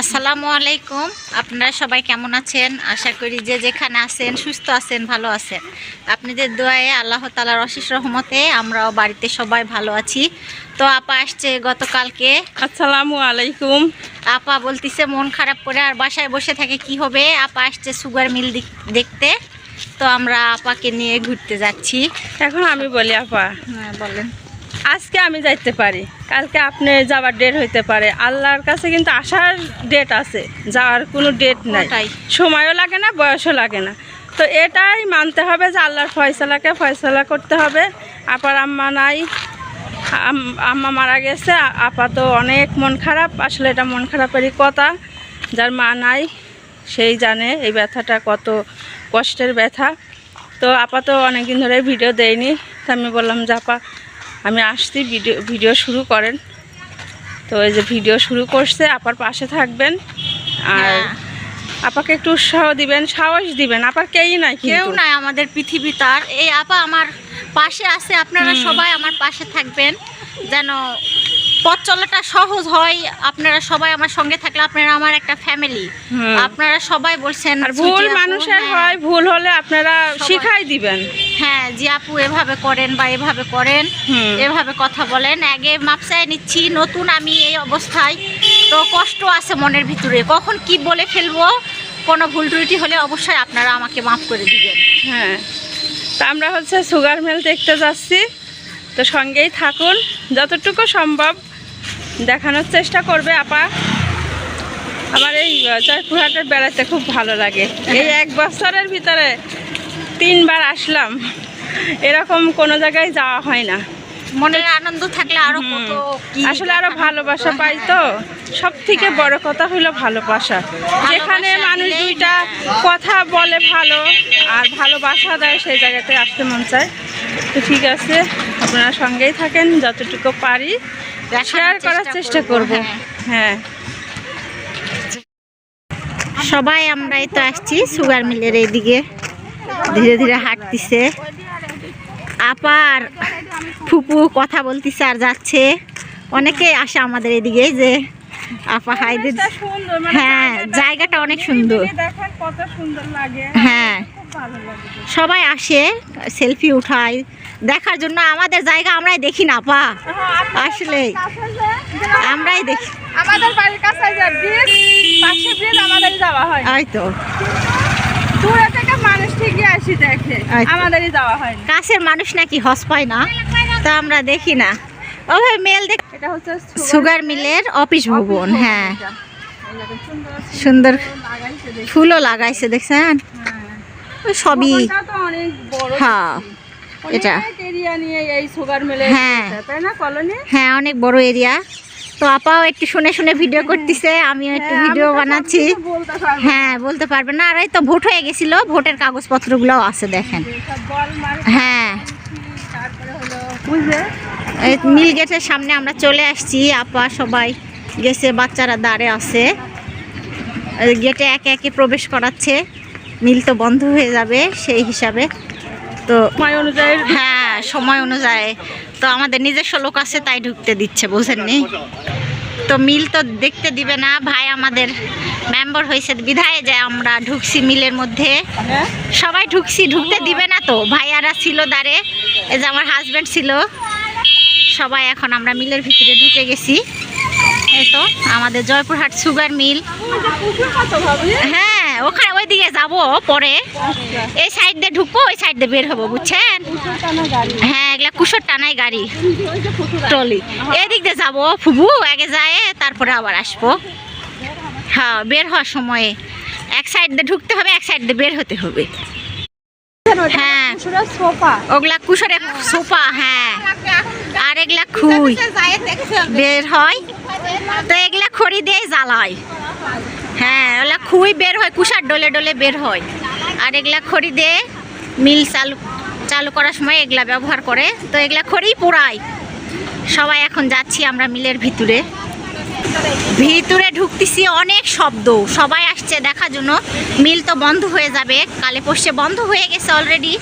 আসসালামু আলাইকুম। আপনারা সবাই কেমন আছেন? আশা করি যে যেখানে আছেন সুস্থ আছেন ভালো আছেন। আপনাদের দোয়ায়ে আল্লাহ তালার অশেষ রহমতে আমরাও বাড়িতে সবাই ভালো আছি। তো আপা আসছে গতকালকে। আসসালামু আলাইকুম। আপা বলতিছে মন খারাপ করে আর বাসায় বসে থাকে কি হবে? আপা আসছে সুগার মিল দেখতে। তো আমরা আপাকে নিয়ে ঘুরতে যাচ্ছি। এখন আমি বলি আপা। হ্যাঁ, বলেন। আজকে আমি যাইতে পারি। কালকে আপনি যাওয়ার ডেট হইতে পারে। আল্লাহর কাছে কিন্তু আসার ডেট আছে। যাওয়ার কোনো ডেট নাই। সময়ও লাগে না বয়সও লাগে না। তো এটাই মানতে হবে যে আল্লাহর ফয়সালাকে ফয়সালা করতে হবে। আপার আম্মা নাই আম- আম্মা মারা গেছে আপা তো অনেক মন খারাপ। আসলে এটা মন খারাপেরই কথা। যার মা নাই সেই জানে এই ব্যথাটা কত কষ্টের ব্যথা। তো আপা তো অনেকদিন ধরে ভিডিও দেয়নি। তো আমি বললাম যে আপা আমি আসছি ভিডিও ভিডিও শুরু করেন। তো এই যে ভিডিও শুরু করছে আপার পাশে থাকবেন। আর হ্যাঁ। আপাকে একটু উৎসাহ দিবেন সাহস দিবেন। আপার কেই নাই কেউ নাই আমাদের পৃথিবী তার। এই আপা আমার পাশে আছে আপনারা সবাই আমার পাশে থাকবেন যেন পথ চলাটা সহজ হয়। আপনারা সবাই আমার সঙ্গে থাকলে আপনারা আমার একটা ফ্যামিলি আপনারা সবাই বলছেন ভুল মানুষের হ্যাঁ, হয় ভুল হলে আপনারা শিখাই দিবেন। হ্যাঁ জি আপু এভাবে করেন বা এভাবে করেন এভাবে কথা বলেন আগে মাপসায় নিচ্ছি নতুন আমি এই অবস্থায়। তো কষ্ট আছে মনের ভিতরে কখন কি বলে ফেলব? কোনো ভুল ত্রুটি হলে অবশ্যই আপনারা আমাকে মাফ করে দিবেন। হ্যাঁ। তা আমরা হচ্ছে সুগার মিল দেখতে যাচ্ছি। তো সঙ্গেই থাকুন যতটুকু সম্ভব। দেখানোর চেষ্টা করবে আপা। আমার এই জয়পুরহাটের বেড়াতে খুব ভালো লাগে। এই এক বছরের ভিতরে তিনবার আসলাম। এরকম কোনো জায়গায় যাওয়া হয় না। মনের আনন্দ থাকলে আরও কত আসলে আরও ভালোবাসা পাই হ্যাঁ। তো। সব থেকে বড় কথা হলো ভালোবাসা। যেখানে মানুষ দুইটা হ্যাঁ। কথা বলে ভালো আর ভালোবাসা দেয় সেই জায়গাতে আসতে মন চায়। তো ঠিক আছে আপনারা সঙ্গেই থাকেন যতটুকু পারি। শেয়ার করার চেষ্টা করব। হ্যাঁ। হ্যাঁ। সবাই আমরাই তো আসছি সুগার মিলের এইদিকে। ধীরে ধীরে হাঁটতিছে। আপার ফুপু কথা বলতিছে আর যাচ্ছে। অনেকেই আসে আমাদের এদিকে যে আপা হাই দিদি। সুন্দর মানে হ্যাঁ জায়গাটা অনেক সুন্দর। হ্যাঁ। সবাই আসে সেলফি উঠায়। দেখার জন্য আমাদের জায়গা আমরাই দেখি না পা। আসলে আমরাই দেখি। আমাদের বাড়ির কাছে পাশে ব্রিজ আমাদের যাওয়া হয়। ওই তো। দূরে থেকে মানুষ ঠিকই আসি দেখে। আমাদেরই যাওয়া হয় কাছের মানুষ নাকি হস পায় না তা আমরা দেখি না। ও ভাই মেল দেখ এটা হচ্ছে সুগার মিলের অফিস ভবন হ্যাঁ। সুন্দর। ফুলও লাগাইছে দেখছেন? সবই অনেক বড় হ্যাঁ। এটা হ্যাঁ। হ্যাঁ অনেক বড় এরিয়া তো আপাও একটু শুনে শুনে ভিডিও করতেছে আমিও একটু হ্যাঁ, ভিডিও বানাচ্ছি। বলতে পারব। হ্যাঁ বলতে পারবে না আর এই তো ভোট হয়ে গেছিল ভোটের কাগজপত্রগুলোও আছে দেখেন। হ্যাঁ। এই মিল গেটের সামনে আমরা চলে আসছি আপা সবাই গেছে বাচ্চারা দাঁড়ে আছে। গেটে একে একে প্রবেশ করাচ্ছে মিল তো বন্ধ হয়ে যাবে সেই হিসাবে। তো সময় অনুযায়ী হ্যাঁ সময় অনুযায়ী। তো আমাদের নিজস্ব লোক আছে তাই ঢুকতে দিচ্ছে বোঝেননি? তো মিল তো দেখতে দিবে না ভাই আমাদের মেম্বার হয়েছে বিধায় যে আমরা ঢুকছি মিলের মধ্যে। সবাই ঢুকছি ঢুকতে দিবে না তো। ভাইয়ারা ছিল দাঁড়ে এই যে আমার হাজব্যান্ড ছিল। সবাই এখন আমরা মিলের ভিতরে ঢুকে গেছি। এই তো আমাদের জয়পুরহাট সুগার মিল। হ্যাঁ ওখানে ওইদিকে যাব পরে। এই সাইড দিয়ে ঢুকবো, ওই সাইড দিয়ে বের হব, বুঝছেন? হ্যাঁ এগুলা কুশোর টানাই গাড়ি। ট্রলি। এদিক দিয়ে যাব, ফুবু, আগে যায়, তারপরে আবার আসব। হ্যাঁ বের হওয়ার সময়ে। এক সাইড দিয়ে ঢুকতে হবে, এক সাইড দিয়ে বের হতে হবে। হ্যাঁ। ওগুলা কুশোরে সোফা হ্যাঁ। আর এগুলা খুই। বের হয়। তো এগুলা খড়ি দিয়ে জ্বালায়। হ্যাঁ ওগুলা খুই বের হয়, কুষার ডলে ডলে বের হয়। আর এগুলা খড়ি দিয়ে মিল চালু চালু করার সময় এগুলা ব্যবহার করে। তো এগুলা খড়ি পোড়ায়। সবাই এখন যাচ্ছি আমরা মিলের ভিতরে। ভিতরে ঢুকতেছি অনেক শব্দ। সবাই আসছে দেখার জন্য। মিল তো বন্ধ হয়ে যাবে। কালে পড়ছে বন্ধ হয়ে গেছে অলরেডি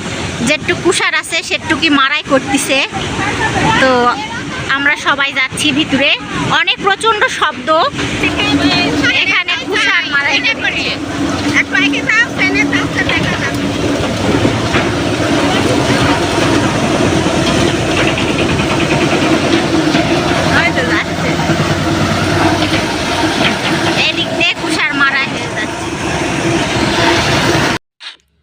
যেটুক কুষার আছে সেটুকি মারাই করতেছে। তো আমরা সবাই যাচ্ছি ভিতরে। অনেক প্রচণ্ড শব্দ। এখানে ঘুষার মারা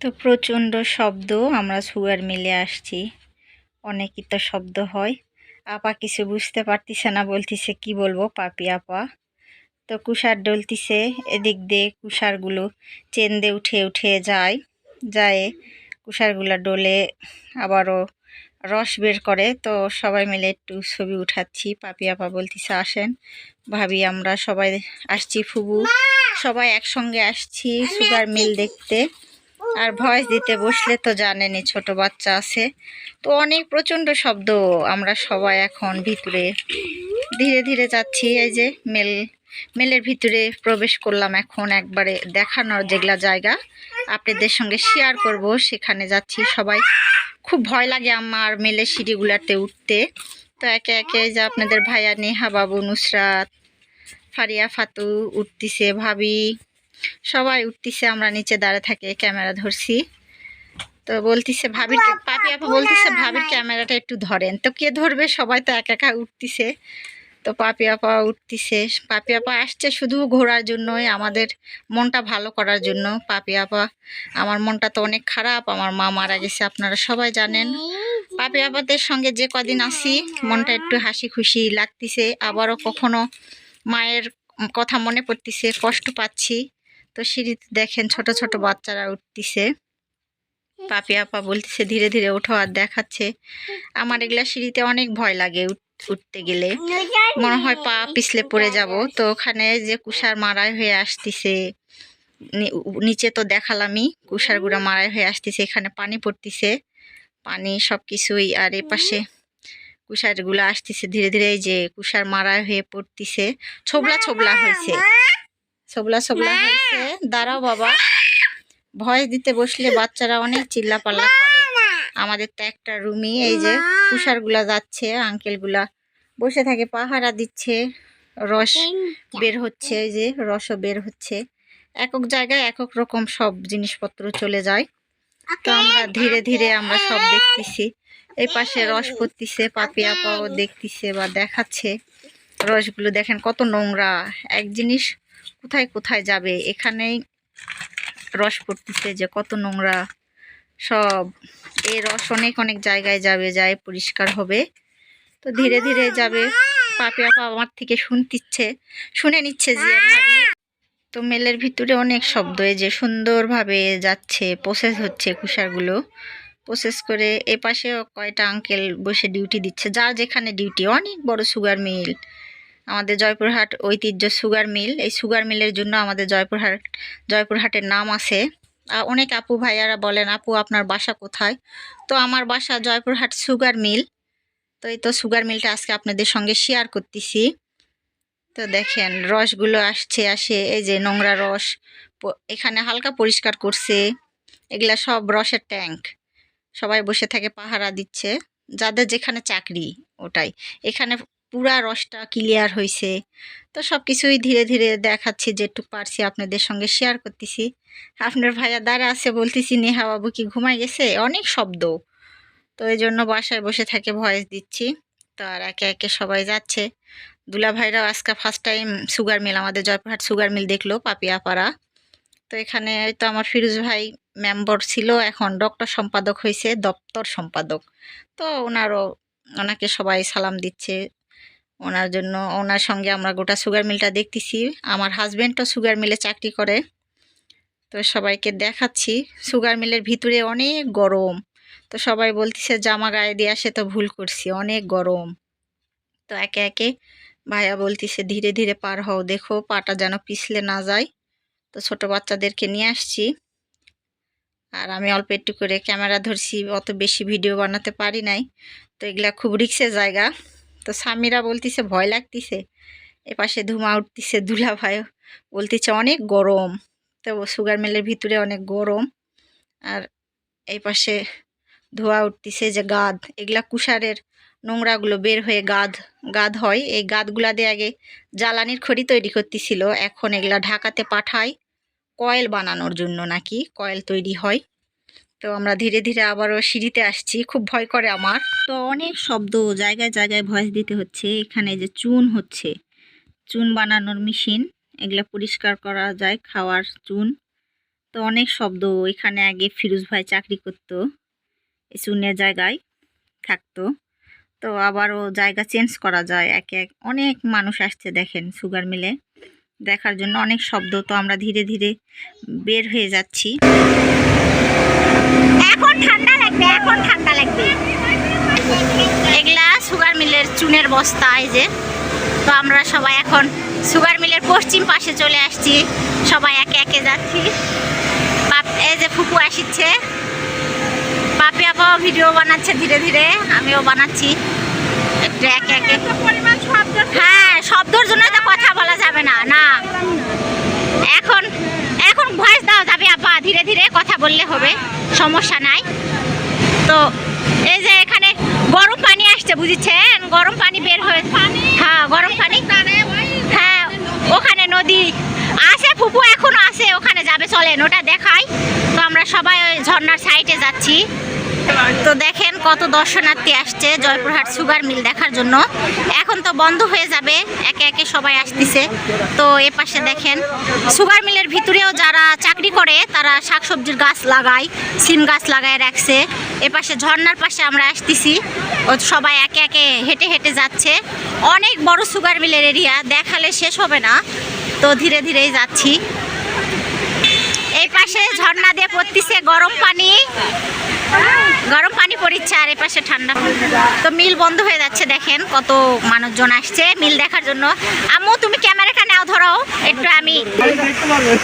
তো প্রচণ্ড শব্দ, আমরা সুগার মিলে আসছি। অনেকই তো শব্দ হয়। আপা কিছু বুঝতে পারতিছে না বলতিছে কি বলব পাপি আপা? তো কুষার ডলতিছে এদিক দিয়ে কুষারগুলো চেন দিয়ে উঠে উঠে যায় যায় কুষারগুলো ডলে আবারও রস বের করে। তো সবাই মিলে একটু ছবি উঠাচ্ছি পাপি আপা বলতিছে আসেন ভাবি আমরা সবাই আসছি ফুবু সবাই একসঙ্গে আসছি সুগার মিল দেখতে। আর ভয়েস দিতে বসলে তো জানেনই ছোট বাচ্চা আছে। তো অনেক প্রচণ্ড শব্দ আমরা সবাই এখন ভিতরে। ধীরে ধীরে যাচ্ছি, এই যে মেল, মেলের ভিতরে প্রবেশ করলাম এখন একবারে দেখানোর যেগুলা জায়গা। আপনাদের সঙ্গে শেয়ার করব, সেখানে যাচ্ছি সবাই। খুব ভয় লাগে আমার মেলের সিঁড়িগুলাতে উঠতে। তো একে একে যে আপনাদের ভাইয়া নেহা বাবু, নুসরাত, ফারিয়া, ফাতু উঠতিছে, ভাবি। সবাই উঠতিছে আমরা নিচে দাঁড়ে থাকে ক্যামেরা ধরছি। তো বলতিছে ভাবির পাপি আপা বলতিছে ভাবির ক্যামেরাটা একটু ধরেন। তো কে ধরবে? সবাই তো একা একা উঠতিছে। তো পাপি আপা উঠতিছে। পাপি আপা আসছে শুধু ঘোরার জন্যই আমাদের মনটা ভালো করার জন্য। পাপি আপা আমার মনটা তো অনেক খারাপ আমার মা মারা গেছে আপনারা সবাই জানেন। পাপি আপাদের সঙ্গে যে কদিন আসি মনটা একটু হাসি খুশি লাগতিছে। আবারও কখনো মায়ের কথা মনে পড়তিছে কষ্ট পাচ্ছি। তো সিঁড়িতে দেখেন ছোট ছোট বাচ্চারা উঠতিছে। পাপি আপা বলতেছে ধীরে ধীরে ওঠো আর দেখাচ্ছে। আমার এগুলা সিঁড়িতে অনেক ভয় লাগে উঠ- উঠতে গেলে। মনে হয় পা পিছলে পড়ে যাব। তো ওখানে যে কুষার মারাই হয়ে আসতিছে নিচে তো দেখালামই কুষার গুঁড়া মারাই হয়ে আসতেছে এখানে পানি পড়তিছে। পানি সব কিছুই আর এ পাশে কুষারগুলো আসতিছে। ধীরে ধীরে এই যে কুষার মারাই হয়ে পড়তিছে। ছোবলা ছোবলা হয়েছে ছোবলা ছোবলা হয়েছে। দাঁড়াও বাবা। ভয় দিতে বসলে বাচ্চারা অনেক চিল্লাপাল্লা করে। আমাদের তো একটা রুমই এই যে তুষারগুলা যাচ্ছে আঙ্কেলগুলা। বসে থাকে পাহারা দিচ্ছে রস বের হচ্ছে এই যে রসও বের হচ্ছে। একক জায়গায় একক রকম সব জিনিসপত্র চলে যায়। তো আমরা ধীরে ধীরে আমরা সব দেখতেছি। এই পাশে রস পড়তিছে পাপিয়া পাও দেখতেছে বা দেখাচ্ছে। রসগুলো দেখেন কত নোংরা। এক জিনিস কোথায় কোথায় যাবে? এখানেই রস পড়তেছে যে কত নোংরা সব। এই রস অনেক অনেক জায়গায় যাবে, যায় পরিষ্কার হবে। তো ধীরে ধীরে যাবে। পাপে আপা আমার থেকে শুনতিচ্ছে, শুনে নিচ্ছে যে তো মেলের ভিতরে অনেক শব্দ যে সুন্দরভাবে যাচ্ছে প্রসেস হচ্ছে কুষারগুলো। প্রসেস করে এ পাশেও কয়টা আঙ্কেল বসে ডিউটি দিচ্ছে। যার যেখানে ডিউটি অনেক বড় সুগার মিল আমাদের জয়পুরহাট ঐতিহ্য সুগার মিল। এই সুগার মিলের জন্য আমাদের জয়পুরহাট, জয়পুরহাটের নাম আছে। অনেক আপু ভাইয়ারা বলেন, আপু, আপনার বাসা কোথায়? তো আমার বাসা জয়পুরহাট সুগার মিল। তো এই তো সুগার মিলটা আজকে আপনাদের সঙ্গে শেয়ার করতেছি। তো দেখেন, রসগুলো আসছে, আসে, এই যে নোংরা রস এখানে হালকা পরিষ্কার করছে। এগুলা সব রসের ট্যাঙ্ক। সবাই বসে থাকে পাহারা দিচ্ছে। যাদের যেখানে চাকরি, ওটাই। এখানে পুরা রসটা ক্লিয়ার হয়েছে তো সব কিছুই ধীরে ধীরে দেখাচ্ছি যেটুকু পারছি আপনাদের সঙ্গে শেয়ার করতেছি। আপনার ভাইয়া দাঁড়া আছে, বলতেছি, নেহা বাবু কি ঘুমাই গেছে? অনেক শব্দ। তো এই জন্য বাসায় বসে থাকে ভয়েস দিচ্ছি। তো আর একে একে সবাই যাচ্ছে। দুলা ভাইরাও আজকে ফার্স্ট টাইম সুগার মিল আমাদের জয়পুরহাট সুগার মিল দেখল, পাপিয়াপাড়া। তো এখানে তো আমার ফিরোজ ভাই মেম্বার ছিল, এখন ডক্টর সম্পাদক হয়েছে দপ্তর সম্পাদক। তো ওনারও, ওনাকে সবাই সালাম দিচ্ছে। ওনার জন্য, ওনার সঙ্গে আমরা গোটা সুগার মিলটা দেখতেছি। আমার হাজব্যান্ডও সুগার মিলে চাকরি করে। তো সবাইকে দেখাচ্ছি। সুগার মিলের ভিতরে অনেক গরম। তো সবাই বলতেছে, জামা গায়ে দিয়ে আসে তো ভুল করছি, অনেক গরম। তো একে একে ভাইয়া বলতেছে, ধীরে ধীরে পার হও, দেখো পাটা যেন পিছলে না যায়। তো ছোট বাচ্চাদেরকে নিয়ে আসছি। আর আমি অল্প একটু করে ক্যামেরা ধরছি, অত বেশি ভিডিও বানাতে পারি নাই। তো এগুলা খুব রিক্সের জায়গা। তো স্বামীরা বলতিছে, ভয় লাগতিছে? এপাশে ধুমা উঠতিছে দুলা ভাইও বলতিছে, অনেক গরম। তো সুগার মিলের ভিতরে অনেক গরম। আর এই পাশে ধোয়া উঠতিছে যে গাদ এগুলা কুষারের নোংরাগুলো বের হয়ে গাদ গাদ হয়। এই গাদগুলা দিয়ে আগে জ্বালানির খড়ি তৈরি করতেছিল, এখন এগুলা ঢাকাতে পাঠায় কয়েল বানানোর জন্য নাকি, কয়েল তৈরি হয়। তো আমরা ধীরে ধীরে আবারও সিঁড়িতে আসছি। খুব ভয় করে আমার। তো অনেক শব্দ, জায়গায় জায়গায় ভয়েস দিতে হচ্ছে। এখানে যে চুন হচ্ছে, চুন বানানোর মেশিন, এগুলা পরিষ্কার করা যায়, খাওয়ার চুন। তো অনেক শব্দ, এখানে আগে ফিরোজ ভাই চাকরি করতো, এই চুনের জায়গায় থাকতো। তো আবারও জায়গা চেঞ্জ করা যায়, এক এক, অনেক মানুষ আসছে দেখেন সুগার মিলে। দেখার জন্য অনেক শব্দ, তো আমরা ধীরে ধীরে বের হয়ে যাচ্ছি। এখন ঠান্ডা লাগবে এখন ঠান্ডা লাগবে। এগুলা সুগার মিলের চুনের বস্তা এই যে। তো আমরা সবাই এখন সুগার মিলের পশ্চিম পাশে চলে আসছি। সবাই একে একে যাচ্ছি। বাপ- এই যে ফুপু আসিচ্ছে। পাপি আপাও ভিডিও বানাচ্ছে ধীরে ধীরে আমিও বানাচ্ছি। একটু একে একে। শব্দ হ্যাঁ শব্দর জন্য তো কথা বলা যাবে না না। এখন ভয়েস দাও যাবে আপা ধীরে ধীরে কথা বললে হবে সমস্যা নাই। তো এই যে এখানে গরম পানি আসছে বুঝেছেন? গরম পানি বের হয়ে হ্যাঁ গরম পানি। হ্যাঁ ওখানে নদী আছে ফুপু এখনও আছে ওখানে যাবে চলেন ওটা দেখাই। তো আমরা সবাই ওই ঝর্নার সাইডে যাচ্ছি। তো দেখেন কত দর্শনার্থী আসছে জয়পুরহাট সুগার মিল দেখার জন্য। এখন তো বন্ধ হয়ে যাবে, একে একে সবাই আসতেছে। তো এ পাশে দেখেন, সুগার মিলের ভিতরেও যারা চাকরি করে, তারা শাকসবজির গাছ লাগায়, সিম গাছ লাগায় রাখছে। এ পাশে ঝর্ণার পাশে আমরা আসতেছি। ও সবাই একে একে হেঁটে হেঁটে যাচ্ছে। অনেক বড় সুগার মিলের এরিয়া, দেখালে শেষ হবে না। তো ধীরে ধীরেই যাচ্ছি। এই পাশে ঝর্ণা দিয়ে পড়তেছে গরম পানি। গরম পানি পড়িচ্ছে আর এপাশে ঠান্ডা। তো মিল বন্ধ হয়ে যাচ্ছে, দেখেন কত মানুষজন আসছে মিল দেখার জন্য। আম্মু, তুমি ক্যামেরাটা নাও ধরো একটু আমি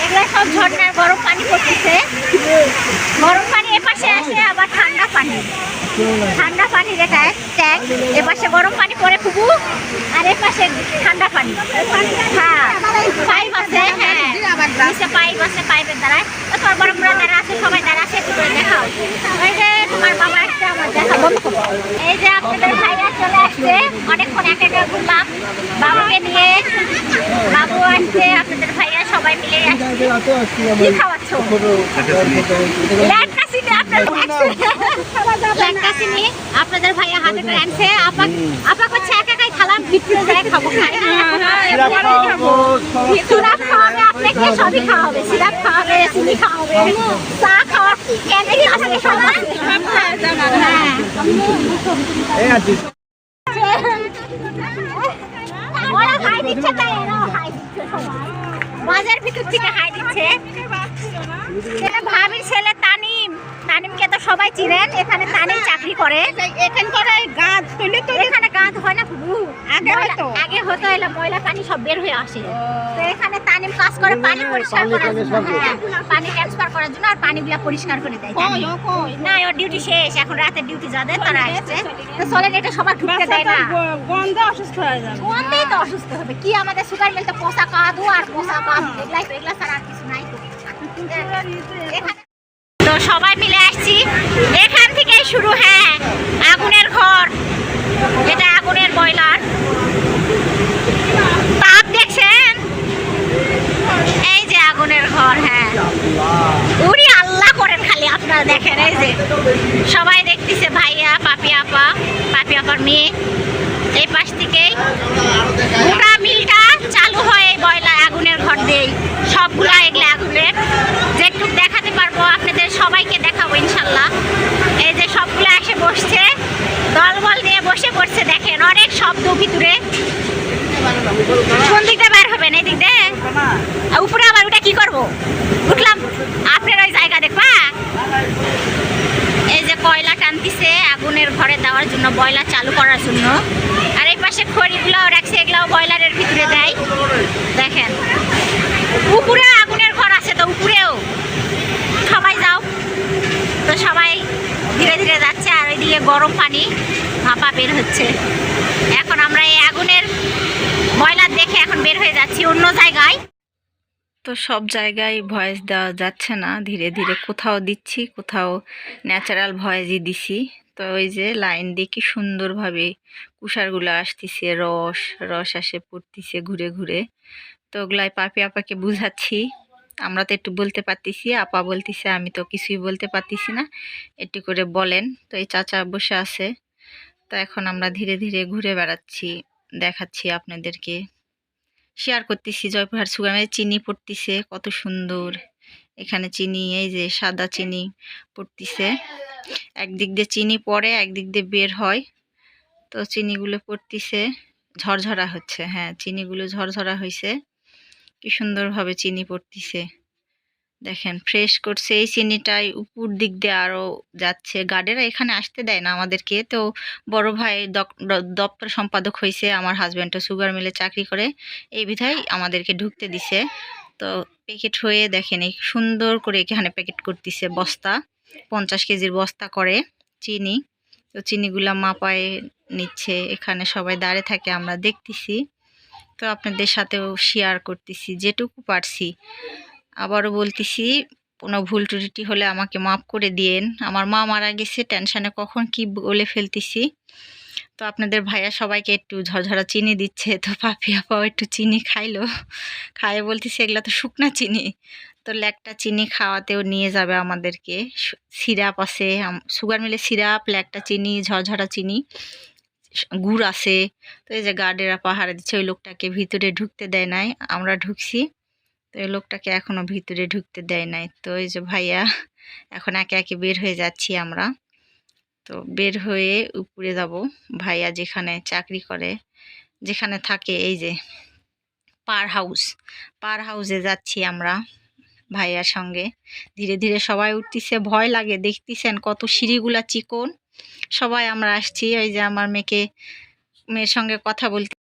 এগুলো সব ঝর্ণার গরম পানি পড়তেছে। গরম পানি এপাশে আসে, আবার ঠান্ডা পানি। ঠান্ডা পানি যেটা, ট্যাঙ্ক, এপাশে গরম পানি পরে ফুবু আর এপাশে ঠান্ডা পানি। হ্যাঁ পাইপ আছে হ্যাঁ। নিচে পাইপ আছে পাইপের দ্বারায়। তো তোর বড় বড় যারা আছে সবাই যারা আছে একটু করে দেখাও। ওই যে তোমার বাবা আসছে আমার দেখা বন্ধ করো। এই যে আপনাদের ভাইয়া চলে আসছে। অনেকক্ষণ এক একা ঘুরলাম। বাবুকে নিয়ে বাবু আসছে আপনাদের ভাইয়া সবাই মিলে আসছে। কি খাওয়াচ্ছ? আপনাদের ভাইয়া হাতে করে আনছে। আপা আপা করছে একা খালাম ভিতরে খাব। খাই সিরাপ খাওয়াবে আপনাকে সবই খাওয়াবে। সিরাপ খাওয়াবে চিনি খাওয়াবে। চা খাওয়া এনে কি আসলে সবাই হ্যাঁ ওরা হাই দিচ্ছে তাই এরাও হাই দিচ্ছে সবাই। বাজার ভিতর থেকে হাই দিচ্ছে। এটা ভাবির ছেলে তানিম তানিমকে তো সবাই চিনেন এখানে তানিম চাকরি করে। এখানকার গাছ তুলে তো এখানে গাছ হয় না ফুবু আগে হতো। আগে হতো এলা ময়লা পানি সব বের হয়ে আসে। তো এখানে তানিম কাজ করে পানি পরিষ্কার করার জন্য। হ্যাঁ, পানি ট্রান্সফার করার জন্য আর পানিগুলা পরিষ্কার করে দেয়। না ওর ডিউটি শেষ এখন রাতের ডিউটি যাদের তারা আসছে। তো চলেন এটা সবার ঢুকতে দেয় না। গন্ধে অসুস্থ হয়ে যাবে। তো অসুস্থ হবে। কি আমাদের সুগার মিল তো পোষা কাদু আর পোষা কাদু। এগুলাই তো এগুলা ছাড়া আর কিছু নাই। তো এখানে- তো সবাই মিলে আসছি। এখান থেকেই শুরু হ্যাঁ আগুনের ঘর। এটা আগুনের বয়লার তাপ দেখছেন? এই যে আগুনের ঘর হ্যাঁ। উরি আল্লাহ করেন খালি আপনারা দেখেন, এই যে। সবাই দেখতেছে, ভাইয়া, পাপি আপা, পাপি আপার মেয়ে। এই পাশ থেকেই। গোটা মিলটা চালু হয় এই বয়লা আগুনের ঘর দিয়েই। সবগুলা এগুলো আগুনের যেটুক দেখাতে পারব, আপনাদের সবাইকে দেখাবো ইনশাল্লাহ। এই যে সবগুলো এসে বসছে, দলবল নিয়ে বসে পড়ছে, দেখেন অনেক শব্দ ভিতরে। কোন দিক দিয়ে বের হবেন, এই দিক দিয়ে? উপরে আবার ওটা কি করব? উঠলাম। আপনার ওই জায়গা দেখবা? এই যে কয়লা টানতিছে আগুনের ঘরে দেওয়ার জন্য বয়লা চালু করার জন্য আর এই পাশে খড়িগুলো বয়লারের ভিতরে দেয়? দেখেন। উপরে আগুনের ঘর আছে তো, উপরেও। সবাই যাও। তো সবাই ধীরে ধীরে যাচ্ছে, আর ওইদিকে গরম পানি ভাপা বের হচ্ছে। এখন আমরা এই আগুনের বয়লার দেখে এখন বের হয়ে যাচ্ছি অন্য জায়গায়। তো সব জায়গায় ভয়েস দেওয়া যাচ্ছে না, ধীরে ধীরে কোথাও দিচ্ছি, কোথাও ন্যাচারাল ভয়েসই দিছি। তো ওই যে লাইন দিয়ে কি সুন্দরভাবে কুষারগুলো আসতেছে, রস রস আসে, পড়তিছে ঘুরে ঘুরে। তো ওগুলাই পাপি আপাকে বুঝাচ্ছি। আমরা তো একটু বলতে পারতেছি, আপা বলতেছে, আমি তো কিছুই বলতে পারতেছি না। একটু করে বলেন। তো এই চাচা বসে আছে। তো এখন আমরা ধীরে ধীরে ঘুরে বেড়াচ্ছি, দেখাচ্ছি আপনাদেরকে। শেয়ার করতেছি, জয়পুরহাট সুগামে চিনি পড়তিছে, কত সুন্দর। এখানে চিনি, এই যে সাদা চিনি পড়তিছে। একদিক দিয়ে চিনি পড়ে, একদিক দিয়ে বের হয়। তো চিনিগুলো পড়তিছে, ঝরঝরা হচ্ছে। হ্যাঁ চিনিগুলো ঝরঝরা হয়েছে কি সুন্দরভাবে চিনি পড়তিছে। দেখেন ফ্রেশ করছে। এই চিনিটাই উপর দিক দিয়ে আরও যাচ্ছে। গার্ডেরা এখানে আসতে দেয় না আমাদেরকে। তো বড় ভাই দপ্তর সম্পাদক হয়েছে আমার হাজব্যান্ডটা সুগার মিলে চাকরি করে। এই বিধায় আমাদেরকে ঢুকতে দিছে। তো প্যাকেট হয়ে দেখেন এই সুন্দর করে এখানে প্যাকেট করতেছে বস্তা। পঞ্চাশ কেজির বস্তা করে চিনি। তো চিনিগুলা মাপায় নিচ্ছে, এখানে সবাই দাঁড়িয়ে থাকে, আমরা দেখতেছি। তো আপনাদের সাথেও শেয়ার করতেছি, যেটুকু পারছি। আবারও বলতেছি, কোনো ভুল ত্রুটি হলে আমাকে মাফ করে দিয়েন। আমার মা মারা গেছে টেনশানে কখন কি বলে ফেলতেছি। তো আপনাদের ভাইয়া সবাইকে একটু ঝরঝরা চিনি দিচ্ছে, তো পাপি আপাও একটু চিনি খাইলো। খাইয়ে বলতেছে, এগুলো তো শুকনা চিনি। তো ল্যাকটা চিনি খাওয়াতেও নিয়ে যাবে আমাদেরকে। সিরাপ আছে সুগার মিলে সিরাপ, ল্যাকটা চিনি, ঝরঝরা চিনি গুড় আছে। তো এই যে গার্ডেরা পাহাড়ে দিচ্ছে, ওই লোকটাকে ভিতরে ঢুকতে দেয় নাই, আমরা ঢুকছি। তো এই লোকটাকে এখনও ভিতরে ঢুকতে দেয় নাই। তো এই যে ভাইয়া, এখন একে একে বের হয়ে যাচ্ছি আমরা। তো বের হয়ে উপরে যাব। ভাইয়া যেখানে চাকরি করে, যেখানে থাকে এই যে পার হাউস। পার হাউসে যাচ্ছি আমরা ভাইয়ার সঙ্গে। ধীরে ধীরে সবাই উঠতেছে, ভয় লাগে। দেখতেছেন কত সিঁড়িগুলা চিকন। সবাই আমরা আসছি ওই যে আমার মেয়েকে, মেয়ের সঙ্গে কথা বলতে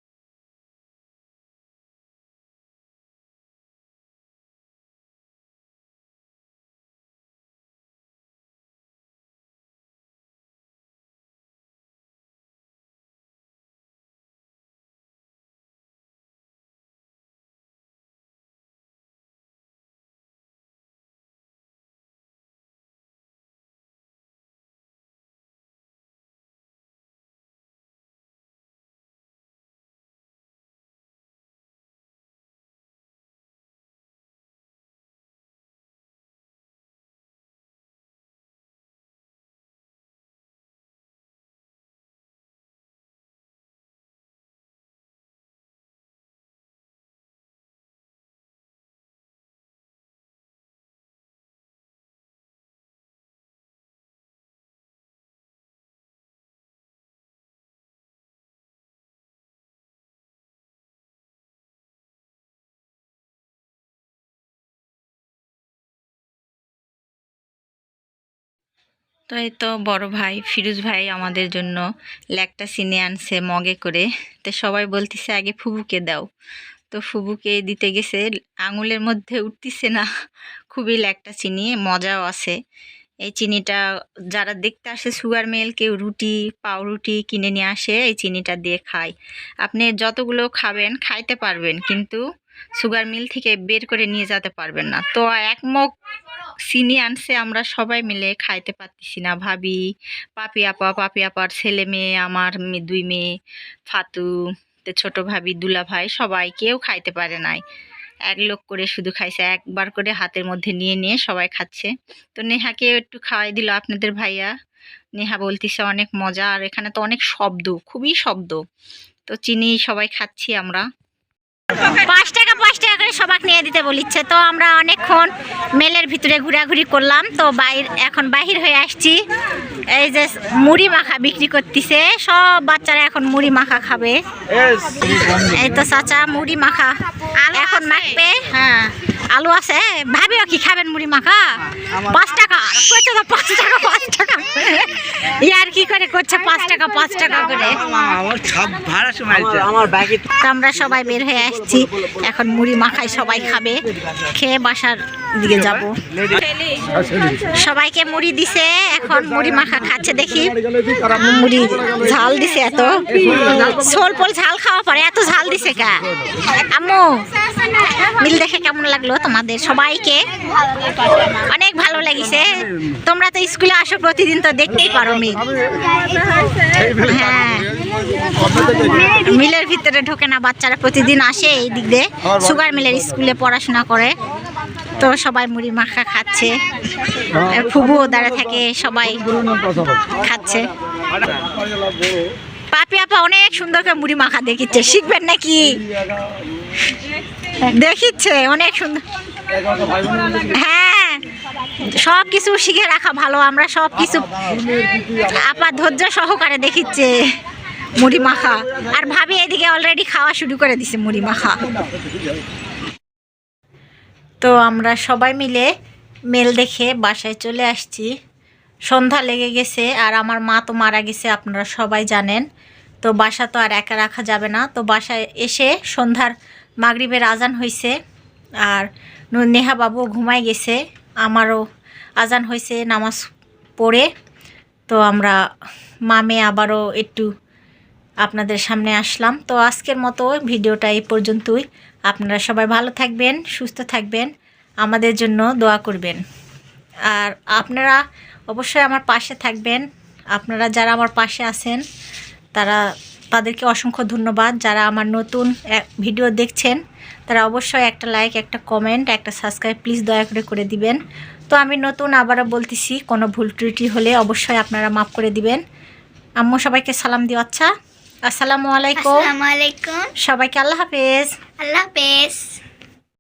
তো এই তো বড় ভাই, ফিরোজ ভাই আমাদের জন্য ল্যাকটা চিনে আনছে মগে করে। তো সবাই বলতেছে, আগে ফুবুকে দাও। তো ফুবুকে দিতে গেছে, আঙুলের মধ্যে উঠতেছে না, খুবই ল্যাকটা চিনি মজাও আছে। এই চিনিটা যারা দেখতে আসে সুগার মিল কেউ রুটি, পাউরুটি কিনে নিয়ে আসে, এই চিনিটা দিয়ে খায়। আপনি যতগুলো খাবেন, খাইতে পারবেন, কিন্তু সুগার মিল থেকে বের করে নিয়ে যেতে পারবেন না। তো এক মগ চিনি আনছে, আমরা সবাই মিলে খাইতে পারতেছি না। ভাবি, পাপি আপা, পাপি আপার ছেলে মেয়ে, আমার দুই মেয়ে, ফাতু ছোট ভাবি, দুলা ভাই, সবাই কেউ খাইতে পারে নাই। এক লোক করে শুধু খাইছে, একবার করে হাতের মধ্যে নিয়ে নিয়ে সবাই খাচ্ছে। তো নেহাকে একটু খাওয়াই দিল আপনাদের ভাইয়া। নেহা বলতিছে, অনেক মজা। আর এখানে তো অনেক শব্দ, খুবই শব্দ। তো চিনি সবাই খাচ্ছি আমরা। পাঁচ টাকা পাঁচ টাকা করে সবাক নিয়ে দিতে বলিচ্ছে। তো আমরা অনেকক্ষণ মেলের ভিতরে ঘোরাঘুরি করলাম। তো বাইর এখন বাহির হয়ে আসছি। এই যে মুড়ি মাখা বিক্রি করতেছে। সব বাচ্চারা এখন মুড়ি মাখা খাবে। এই তো চাচা মুড়ি মাখা। এখন মাখবে। হ্যাঁ। আলু আছে? ভাবিও কি খাবেন মুড়ি মাখা? পাঁচ টাকা। করছে তো পাঁচ টাকা পাঁচ টাকা ইয়ার কি করে করছে পাঁচ টাকা পাঁচ টাকা করে? আমার সব ভাড়া সময় আমার ব্যাগে তো আমরা সবাই বের হয়ে আসছি। এখন মুড়ি মাখাই সবাই খাবে। খেয়ে বাসার দিকে যাব। সবাইকে মুড়ি দিছে। এখন মুড়ি মাখা খাচ্ছে দেখি। মুড়ি ঝাল দিছে এত। ছোল পোল ঝাল খাওয়া পরে। এত ঝাল দিছে কা। আম্মু মিল দেখে কেমন লাগল? তোমাদের সবাইকে। অনেক ভালো লাগিছে। তোমরা তো স্কুলে আসো প্রতিদিন, তো দেখতেই পারো মিল। হ্যাঁ। মিলের ভিতরে ঢোকে না, বাচ্চারা প্রতিদিন আসে এই দিক দিয়ে। সুগার মিলের স্কুলে পড়াশোনা করে। তো সবাই মুড়ি মাখা খাচ্ছে। ফুবুও দাঁড়া থাকে, সবাই খাচ্ছে। পাপি আপা অনেক সুন্দর করে মুড়ি মাখা দেখিচ্ছে। শিখবেন নাকি? দেখিচ্ছে, অনেক সুন্দর। হ্যাঁ সব কিছু শিখে রাখা ভালো, আমরা সব কিছু আপা ধৈর্য সহকারে দেখিচ্ছে মুড়ি মাখা। আর ভাবি এদিকে অলরেডি খাওয়া শুরু করে দিছে মুড়ি মাখা। তো আমরা সবাই মিলে মেল দেখে বাসায় চলে আসছি। সন্ধ্যা লেগে গেছে আর আমার মা তো মারা গেছে, আপনারা সবাই জানেন। তো বাসা তো আর একা রাখা যাবে না। তো বাসায় এসে সন্ধ্যার মাগরিবের আজান হয়েছে আর নেহা বাবু ঘুমাই গেছে, আমারও আজান হয়েছে নামাজ পড়ে। তো আমরা মামে আবারও একটু আপনাদের সামনে আসলাম। তো আজকের মতো ভিডিওটা এই পর্যন্তই। আপনারা সবাই ভালো থাকবেন, সুস্থ থাকবেন, আমাদের জন্য দোয়া করবেন। আর আপনারা অবশ্যই আমার পাশে থাকবেন। আপনারা যারা আমার পাশে আছেন, তারা তাদেরকে অসংখ্য ধন্যবাদ যারা আমার নতুন ভিডিও দেখছেন। তারা অবশ্যই একটা লাইক একটা কমেন্ট একটা সাবস্ক্রাইব প্লিজ দয়া করে করে দিবেন। তো আমি নতুন আবারও বলতেছি কোনো ভুল ত্রুটি হলে অবশ্যই আপনারা মাফ করে দিবেন। আম্মু সবাইকে সালাম দিও আচ্ছা। আসসালামু আলাইকুম। আসসালামু আলাইকুম। সবাইকে আল্লাহ হাফেজ। আল্লাহ হাফেজ।